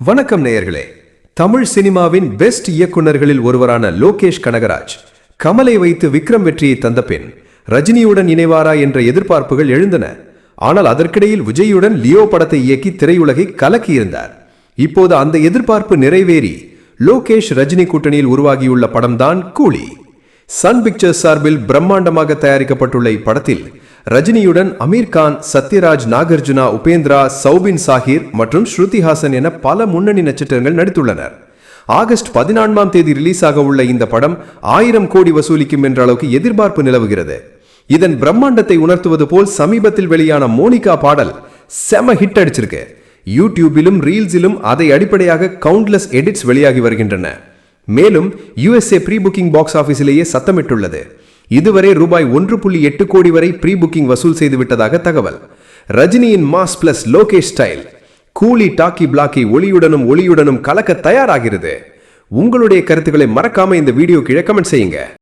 வணக்கம் நேயர்களே. தமிழ் சினிமாவின் பெஸ்ட் இயக்குனர்களில் ஒருவரான லோகேஷ் கனகராஜ் கமலை வைத்து விக்ரம் வெற்றியை தந்த பின் ரஜினியுடன் இணைவாரா என்ற எதிர்பார்ப்புகள் எழுந்தன. ஆனால் அதற்கிடையில் விஜயுடன் லியோ படத்தை இயக்கி திரையுலகை கலக்கியிருந்தார். இப்போது அந்த எதிர்பார்ப்பு நிறைவேறி லோகேஷ் ரஜினி கூட்டணியில் உருவாகியுள்ள படம்தான் கூலி. சன் பிக்சர்ஸ் சார்பில் பிரம்மாண்டமாக தயாரிக்கப்பட்டுள்ள இப்படத்தில் ரஜினியுடன் அமீர் கான் சத்யராஜ் நாகார்ஜுனா உபேந்திரா சௌபின் சாஹிர் மற்றும் ஸ்ருதி ஹாசன் என பல முன்னணி நட்சத்திரங்கள் நடித்துள்ளனர். ஆகஸ்ட் பதினான்காம் தேதி ரிலீஸ் ஆக உள்ள இந்த படம் ஆயிரம் கோடி வசூலிக்கும் என்ற அளவுக்கு எதிர்பார்ப்பு நிலவுகிறது. இதன் பிரம்மாண்டத்தை உணர்த்துவது போல் சமீபத்தில் வெளியான மோனிகா பாடல் செம ஹிட் அடிச்சிருக்கு. யூடியூபிலும் ரீல்ஸிலும் அதை அடிப்படையாக கவுண்ட்லெஸ் எடிட்ஸ் வெளியாகி வருகின்றன. மேலும் யுஎஸ்ஏ ப்ரீ புக்கிங் பாக்ஸ் ஆபீஸிலேயே சத்தமிட்டுள்ளது. இதுவரை ரூபாய் ஒன்று புள்ளி எட்டு கோடி வரை ப்ரீ புக்கிங் வசூல் செய்து விட்டதாக தகவல். ரஜினியின் mass plus Lokesh style. Coolie talkie Blackie ஒளியுடனும் ஒளியுடனும் கலக்க தயாராகிறது. உங்களுடைய கருத்துக்களை மறக்காம இந்த வீடியோ கீழே கமெண்ட் செய்யுங்க.